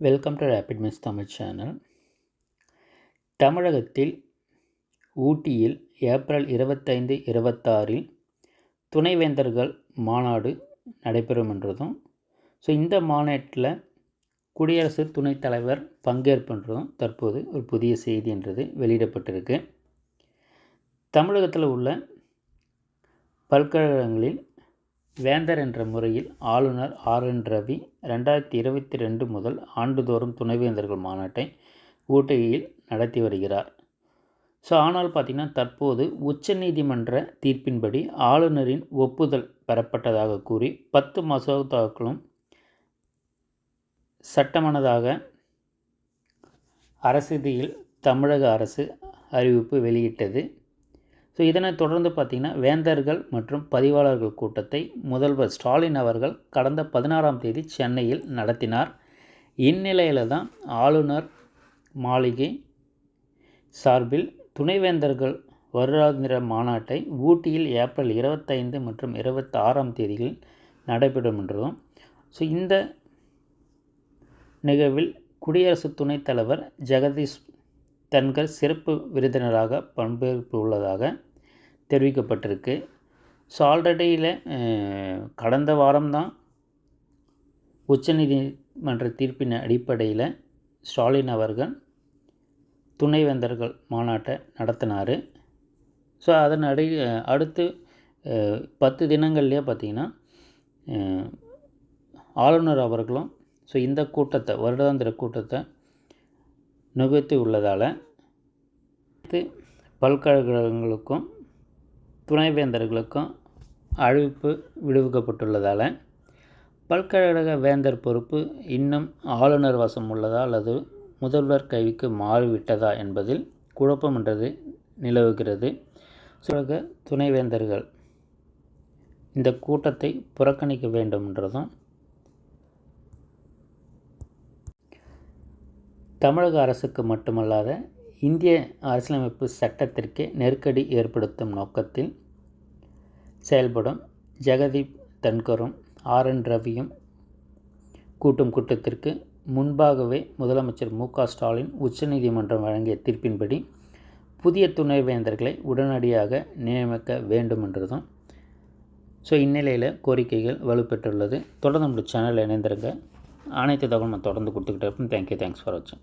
Welcome to rapid miss Tamil channel தமிழகத்தில் ஊட்டியில் April இருபத்தைந்து இருபத்தாறில் துணைவேந்தர்கள் மாநாடு நடைபெறும் என்றதும் ஸோ இந்த மாநாட்டில் குடியரசு துணைத் தலைவர் பங்கேற்புன்றதும் தற்போது ஒரு புதிய செய்தி என்றது வெளியிடப்பட்டிருக்கு. தமிழகத்தில் உள்ள பல்கழகங்களில் வேந்தர் என்ற முறையில் ஆளுநர் ஆர் என் ரவி ரெண்டாயிரத்தி இருபத்தி ரெண்டு முதல் ஆண்டுதோறும் துணைவேந்தர்கள் மாநாட்டை ஊட்டியில் நடத்தி வருகிறார். ஸோ ஆனால் பார்த்திங்கன்னா தற்போது உச்சநீதிமன்ற தீர்ப்பின்படி ஆளுநரின் ஒப்புதல் பெறப்பட்டதாக கூறி பத்து மசோதாக்களும் சட்டமானதாக அரசிதியில் தமிழக அரசு அறிவிப்பு வெளியிட்டது. ஸோ இதனைத் தொடர்ந்து பார்த்திங்கன்னா வேந்தர்கள் மற்றும் பதிவாளர்கள் கூட்டத்தை முதல்வர் ஸ்டாலின் அவர்கள் கடந்த பதினாறாம் தேதி சென்னையில் நடத்தினார். இந்நிலையில் தான் ஆளுநர் மாளிகை சார்பில் துணைவேந்தர்கள் வருடாந்திர மாநாட்டை ஊட்டியில் ஏப்ரல் இருபத்தைந்து மற்றும் இருபத்தி ஆறாம் தேதிகளில் நடைபெறும் என்றதும் ஸோ இந்த நிகழ்வில் குடியரசு துணைத் தலைவர் ஜெகதீஷ் தன்கள் சிறப்பு விருந்தினராக பங்கேற்பு உள்ளதாக தெரிவிக்கப்பட்டிருக்கு. ஸோ ஆல்ரெடியில் கடந்த வாரம்தான் உச்சநீதிமன்ற தீர்ப்பின் அடிப்படையில் ஸ்டாலின் அவர்கள் துணைவேந்தர்கள் மாநாட்டை நடத்தினார். ஸோ அதன் அடி அடுத்து பத்து தினங்கள்லேயே பார்த்திங்கன்னா ஆளுநர் அவர்களும் ஸோ இந்த கூட்டத்தை வருடாந்திர கூட்டத்தை நிகழ்த்தி உள்ளதால் பல்கலைக்கழகங்களுக்கும் துணைவேந்தர்களுக்கும் அழைப்பு விடுவிக்கப்பட்டுள்ளதால் பல்கலைக்கழக வேந்தர் பொறுப்பு இன்னும் ஆளுநர் வசம் உள்ளதா அல்லது முதல்வர் கைவிக்கு மாறிவிட்டதா என்பதில் குழப்பம் என்றது நிலவுகிறது. சுழக துணைவேந்தர்கள் இந்த கூட்டத்தை புறக்கணிக்க வேண்டும் என்றதும் தமிழக அரசுக்கு மட்டுமல்லாத இந்திய அரசியலமைப்பு சட்டத்திற்கே நெருக்கடி ஏற்படுத்தும் நோக்கத்தில் செயல்படும் ஜெகதீப் தன்கரும் ஆர். என். ரவியும் கூட்டும் கூட்டத்திற்கு முன்பாகவே முதலமைச்சர் மு. க. ஸ்டாலின் உச்சநீதிமன்றம் வழங்கிய தீர்ப்பின்படி புதிய துணைவேந்தர்களை உடனடியாக நியமிக்க வேண்டும் என்றதும் ஸோ இந்நிலையில் கோரிக்கைகள் வலுப்பெற்றுள்ளது. தொடர்ந்து நம்மளுடைய சேனலில் இணைந்திருங்க. அனைத்து தகவலும் தொடர்ந்து கொடுத்துக்கிட்டே இருப்போம். தேங்க்யூ தேங்க்ஸ் ஃபார் வாட்சிங்